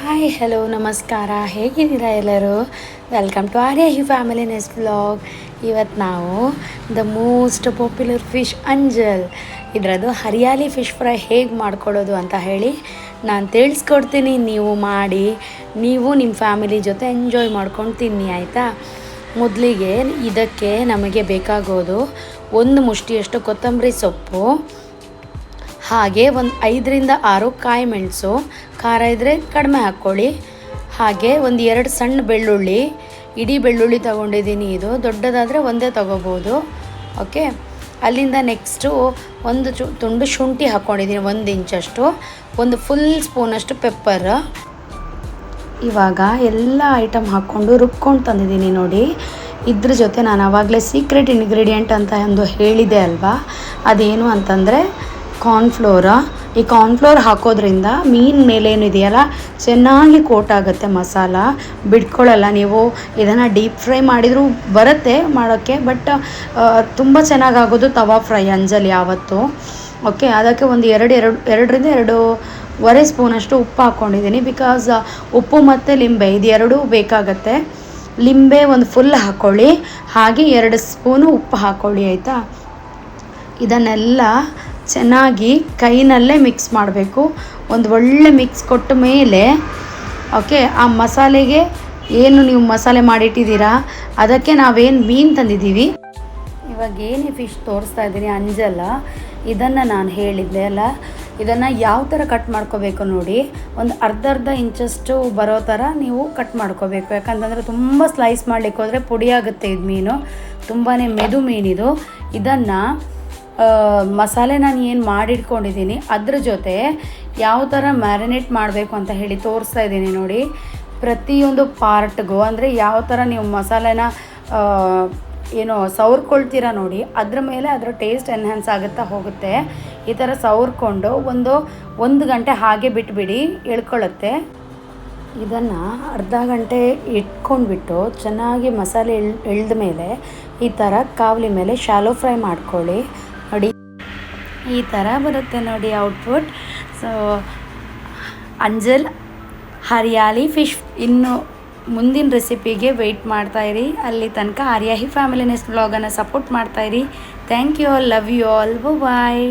Hi hello ನಮಸ್ಕಾರ. ಹೇಗಿದ್ದೀರಾ ಎಲ್ಲರೂ? Welcome to Aryahi family nest blog ಇವತ್ತು ನಾವು ದ ಮೋಸ್ಟ್ ಪಾಪ್ಯುಲರ್ ಫಿಶ್ ಅಂಜಲ್ ಇದರದು ಹರಿಯಾಲಿ ಫಿಶ್ ಫ್ರೈ ಹೇಗೆ ಮಾಡ್ಕೊಳ್ಳೋದು ಅಂತ ಹೇಳಿ ನಾನು ತಿಳಿಸ್ಕೊಡ್ತೀನಿ. ನೀವು ಮಾಡಿ, ನೀವು ನಿಮ್ಮ ಫ್ಯಾಮಿಲಿ ಜೊತೆ ಎಂಜಾಯ್ ಮಾಡ್ಕೊಂಡು ತಿನ್ನಿ, ಆಯಿತಾ? ಮೊದಲಿಗೆ ಇದಕ್ಕೆ ನಮಗೆ ಬೇಕಾಗೋದು ಒಂದು ಮುಷ್ಟಿಯಷ್ಟು ಕೊತ್ತಂಬರಿ ಸೊಪ್ಪು ಹಾಗೆ ಒಂದು ಐದರಿಂದ ಆರು ಕಾಯಿ ಮೆಣಸು, ಖಾರ ಇದ್ದರೆ ಕಡಿಮೆ ಹಾಕ್ಕೊಳ್ಳಿ ಹಾಗೆ ಒಂದು ಎರಡು ಸಣ್ಣ ಬೆಳ್ಳುಳ್ಳಿ, ಇಡೀ ಬೆಳ್ಳುಳ್ಳಿ ತೊಗೊಂಡಿದ್ದೀನಿ ಇದು. ದೊಡ್ಡದಾದರೆ ಒಂದೇ ತೊಗೋಬೋದು. ಓಕೆ ಅಲ್ಲಿಂದ ನೆಕ್ಸ್ಟು ಒಂದು ಚು, ತುಂಡು ಶುಂಠಿ ಹಾಕ್ಕೊಂಡಿದ್ದೀನಿ ಒಂದು ಇಂಚಷ್ಟು ಒಂದು ಫುಲ್ ಸ್ಪೂನಷ್ಟು ಪೆಪ್ಪರ್ ಇವಾಗ ಎಲ್ಲ ಐಟಮ್ ಹಾಕ್ಕೊಂಡು ರುಬ್ಕೊಂಡು ತಂದಿದ್ದೀನಿ ನೋಡಿ. ಇದ್ರ ಜೊತೆ ನಾನು ಆವಾಗಲೇ ಸೀಕ್ರೆಟ್ ಇಂಗ್ರೀಡಿಯೆಂಟ್ ಅಂತ ಒಂದು ಹೇಳಿದೆ ಅಲ್ವಾ? ಅದೇನು ಅಂತಂದರೆ ಕಾರ್ನ್ಫ್ಲೋರ ಈ ಕಾರ್ನ್ಫ್ಲೋರ್ ಹಾಕೋದ್ರಿಂದ ಮೀನು ಮೇಲೇನಿದೆಯಲ್ಲ ಚೆನ್ನಾಗಿ ಕೋಟ್ ಆಗುತ್ತೆ ಮಸಾಲ. ಬಿಡ್ಕೊಳ್ಳಲ್ಲ ನೀವು. ಇದನ್ನು ಡೀಪ್ ಫ್ರೈ ಮಾಡಿದರೂ ಬರುತ್ತೆ ಮಾಡೋಕ್ಕೆ ಬಟ್ ತುಂಬ ಚೆನ್ನಾಗಾಗೋದು ತವಾ ಫ್ರೈ ಅಂಜಲಿ ಯಾವತ್ತು. ಓಕೆ ಅದಕ್ಕೆ ಒಂದು ಎರಡು ಎರಡು, ಎರಡರಿಂದ ಎರಡೂವರೆ ಸ್ಪೂನಷ್ಟು ಉಪ್ಪು ಹಾಕ್ಕೊಂಡಿದ್ದೀನಿ ಬಿಕಾಸ್ ಉಪ್ಪು ಮತ್ತು ಲಿಂಬೆ, ಇದು ಎರಡೂ ಬೇಕಾಗತ್ತೆ. ಲಿಂಬೆ ಒಂದು ಫುಲ್ ಹಾಕ್ಕೊಳ್ಳಿ ಹಾಗೆ ಎರಡು ಸ್ಪೂನು ಉಪ್ಪು ಹಾಕ್ಕೊಳ್ಳಿ ಆಯಿತಾ? ಇದನ್ನೆಲ್ಲ ಚೆನ್ನಾಗಿ ಕೈನಲ್ಲೇ ಮಿಕ್ಸ್ ಮಾಡಬೇಕು. ಒಂದು ಒಳ್ಳೆ ಮಿಕ್ಸ್ ಕೊಟ್ಟ ಮೇಲೆ ಓಕೆ ಆ ಮಸಾಲೆಗೆ ಏನು ನೀವು ಮಸಾಲೆ ಮಾಡಿಟ್ಟಿದ್ದೀರಾ? ಅದಕ್ಕೆ ನಾವೇನು ಮೀನು ತಂದಿದ್ದೀವಿ? ಇವಾಗ ಏನೇ ಫಿಶ್ ತೋರಿಸ್ತಾ ಇದ್ದೀನಿ, ಅಂಜಲ್ಲ. ಇದನ್ನು ನಾನು ಹೇಳಿದ್ದೆ ಅಲ್ಲ, ಇದನ್ನು ಯಾವ ಥರ ಕಟ್ ಮಾಡ್ಕೋಬೇಕು ನೋಡಿ. ಒಂದು ಅರ್ಧ ಅರ್ಧ ಇಂಚಷ್ಟು ಬರೋ ಥರ ನೀವು ಕಟ್ ಮಾಡ್ಕೋಬೇಕು. ಯಾಕಂತಂದರೆ ತುಂಬ ಸ್ಲೈಸ್ ಮಾಡಲಿಕ್ಕೆ ಹೋದರೆ ಪುಡಿ ಆಗುತ್ತೆ ಇದು ಮೀನು. ತುಂಬಾ ಮೆದು ಮೀನಿದು. ಇದನ್ನು ಮಸಾಲೆ ನಾನು ಏನು ಮಾಡಿಟ್ಕೊಂಡಿದ್ದೀನಿ ಅದ್ರ ಜೊತೆ ಯಾವ ಥರ ಮ್ಯಾರಿನೇಟ್ ಮಾಡಬೇಕು ಅಂತ ಹೇಳಿ ತೋರಿಸ್ತಾ ಇದ್ದೀನಿ ನೋಡಿ. ಪ್ರತಿಯೊಂದು ಪಾರ್ಟ್ಗೂ, ಅಂದರೆ ಯಾವ ಥರ ನೀವು ಮಸಾಲೆನ ಏನು ಸವರ್ಕೊಳ್ತೀರಾ ನೋಡಿ, ಅದ್ರ ಮೇಲೆ ಅದರ ಟೇಸ್ಟ್ ಎನ್ಹ್ಯಾನ್ಸ್ ಆಗುತ್ತಾ ಹೋಗುತ್ತೆ. ಈ ಥರ ಸವರ್ಕೊಂಡು ಒಂದು ಒಂದು ಗಂಟೆ ಹಾಗೆ ಬಿಟ್ಬಿಡಿ ಎಳ್ಕೊಳ್ಳುತ್ತೆ ಇದನ್ನು ಅರ್ಧ ಗಂಟೆ ಇಟ್ಕೊಂಡ್ಬಿಟ್ಟು ಚೆನ್ನಾಗಿ ಮಸಾಲೆ ಇಳ್ ಇಳ್ದ ಮೇಲೆ ಈ ಥರ ಕಾವಲಿ ಮೇಲೆ ಶಾಲೋ ಫ್ರೈ ಮಾಡ್ಕೊಳ್ಳಿ. ಈ ಥರ ಬರುತ್ತೆ ನೋಡಿ ಔಟ್ಪುಟ್ ಸೊ ಅಂಜಲ್, ಹರಿಯಾಲಿ ಫಿಶ್ ಇನ್ನು ಮುಂದಿನ ರೆಸಿಪಿಗೆ ವೆಯ್ಟ್ ಮಾಡ್ತಾಯಿರಿ ಅಲ್ಲಿ ತನಕ ಆರ್ಯಾಹಿ ಫ್ಯಾಮಿಲಿ ನೆಸ್ಟ್ ಬ್ಲಾಗನ್ನು support ಮಾಡ್ತಾಯಿರಿ thank you all love you all bye